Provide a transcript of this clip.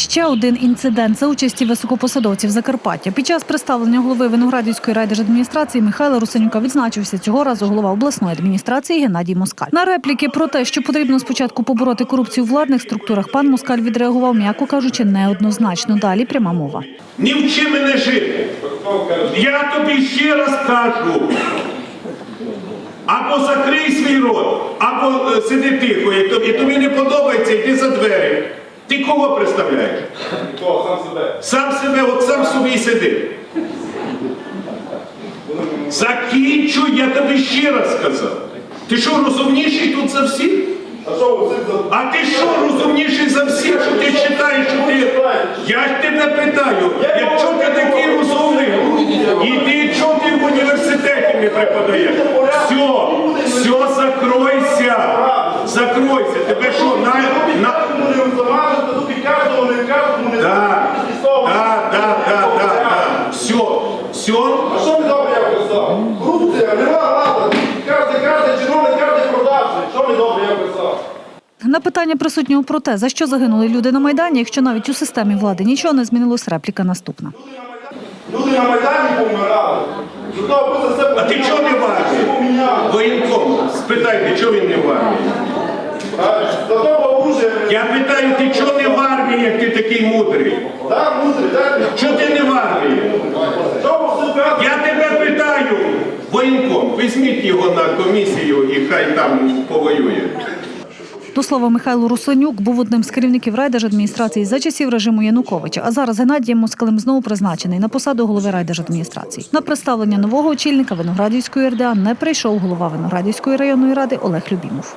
Ще один інцидент за участі високопосадовців Закарпаття. Під час представлення голови Виноградівської райдержадміністрації Михайла Русанюка відзначився цього разу голова обласної адміністрації Геннадій Москаль. На репліки про те, що потрібно спочатку побороти корупцію у владних структурах, пан Москаль відреагував, м'яко кажучи, неоднозначно. Далі пряма мова. Не вчи мене жити. Я тобі ще раз кажу. Або закрий свій рот, або е, сиди тихо. Тобі, тобі не подобається, йди за двері. Ти кого представляєш? Хто сам себе? Сам себе, от сам собі і сиди. Закінчуй, я тобі ще раз сказав. Ти що, розумніший тут за всіх? А ти що розумніший за всіх, що ти вважаєш, що ти. Я ж тебе питаю, якщо ти такий розумний, іди, чого ти в університеті не преподаєш? Все, все, закройся. Закройся. Тебе що, на. на... Будемо заважити, тут і кожному, не кожному, не Да, да, да, да, да, да. Все, все. А що ми добре я писав? Корупція, нема влада. Кожен, кожен чиновник, кожен продавчий. Що ми добре я писав? На питання присутнього про те, за що загинули люди на майдані, якщо навіть у системі влади нічого не змінилось, репліка наступна. Люди на Майдані помирали. А ти чого не поміняли. Воєнком, спитайте, чого він не в армії? Я питаю, ти чого не в армії, як ти такий мудрий? Так, мудрий, так? Чого ти не в армії? Що ви все Я тебе питаю, воєнком, візьміть його на комісію і хай там повоює. До слова, Михайло Русанюк був одним з керівників райдержадміністрації за часів режиму Януковича, а зараз Геннадієм Москалем знову призначений на посаду голови райдержадміністрації. На представлення нового очільника Виноградівської РДА не прийшов голова Виноградівської районної ради Олег Любімов.